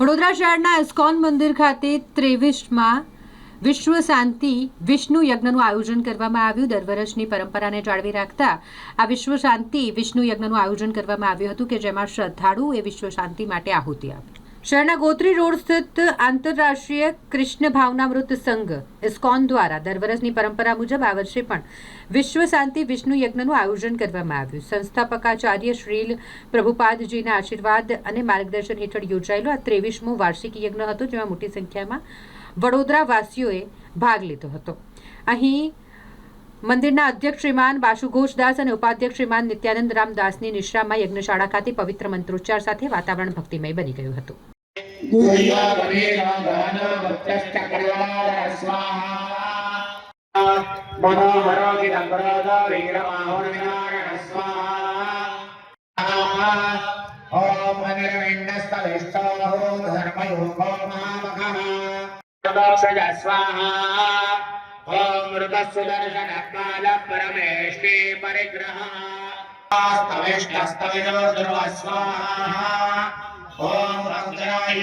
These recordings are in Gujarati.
વડોદરા શહેરના ઇસ્કોન મંદિર ખાતે ત્રેવીસમાં વિશ્વ શાંતિ વિષ્ણુ યજ્ઞનું આયોજન કરવામાં આવ્યું. દર વર્ષની પરંપરાને જાળવી રાખતા આ વિશ્વ શાંતિ વિષ્ણુ યજ્ઞનું આયોજન કરવામાં આવ્યું હતું કે જેમાં શ્રદ્ધાળુ એ વિશ્વ શાંતિ માટે આહુતિ આપી. શહેરના ગોત્રી રોડ સ્થિત આંતરરાષ્ટ્રીય કૃષ્ણ ભાવનામૃત સંઘ, ઇસ્કોન દ્વારા દર વર્ષની પરંપરા મુજબ આ વર્ષે પણ વિશ્વ શાંતિ વિષ્ણુ યજ્ઞનું આયોજન કરવામાં આવ્યું. સંસ્થાપકાચાર્ય શ્રીલ પ્રભુપાદજીના આશીર્વાદ અને માર્ગદર્શન હેઠળ યોજાયેલો આ ત્રેવીસમો વાર્ષિક યજ્ઞ હતો, જેમાં મોટી સંખ્યામાં વડોદરા વાસીઓએ ભાગ લીધો હતો. અહીં મંદિરના અધ્યક્ષ શ્રીમાન બાસુ ઘોષદાસ અને ઉપાધ્યક્ષ શ્રીમાન નિત્યાનંદ રામદાસની નિશ્રામાં યજ્ઞશાળા ખાતે પવિત્ર મંત્રોચ્ચાર સાથે વાતાવરણ ભક્તિમય બની ગયું હતું. మనోహరోగిరంబరోదో వీరమాహుర్వినారణ స్వాహా ఓం అనిర్విణ్ణస్థలిష్టోం ధర్మయోగో మహామహః ప్రదోషజ స్వాహా ఓం మృగసుదర్శన బాల పరమేష్టి పరిగ్రహ స్తవిష్టస్తవిజో ధ్రువ స్వాహా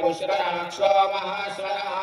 पुष्कराक्षो महास्वरः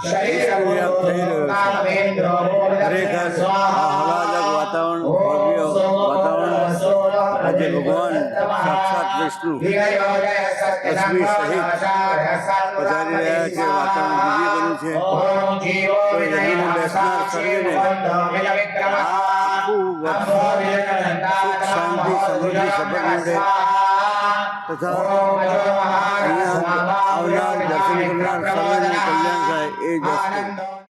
સ્વાહા ઓમ ઉત્તરોપમતિર્ગોપ્તા હરે રામ, હરે કૃષ્ણ મંદિરમાં શરીરભૂતાનવેન્દ્રો ખરેખર આ આહલાદક વાતાવરણ ભવ્ય વાતાવરણ આજે ભગવાન સાક્ષાત વિષ્ણુ લક્ષ્મી સહિત પધારી રહ્યા છે વાતાવરણ દિવ્ય બન્યું છે તો યજ્ઞમાં બેસનાર સર્વેને આખું વર્ષ સુખ શાંતિ સમૃદ્ધિ શપથ મળે તથા અહીંયા આવનાર દર્શન કરનાર સર્વેનું કલ્યાણ થાય એ જ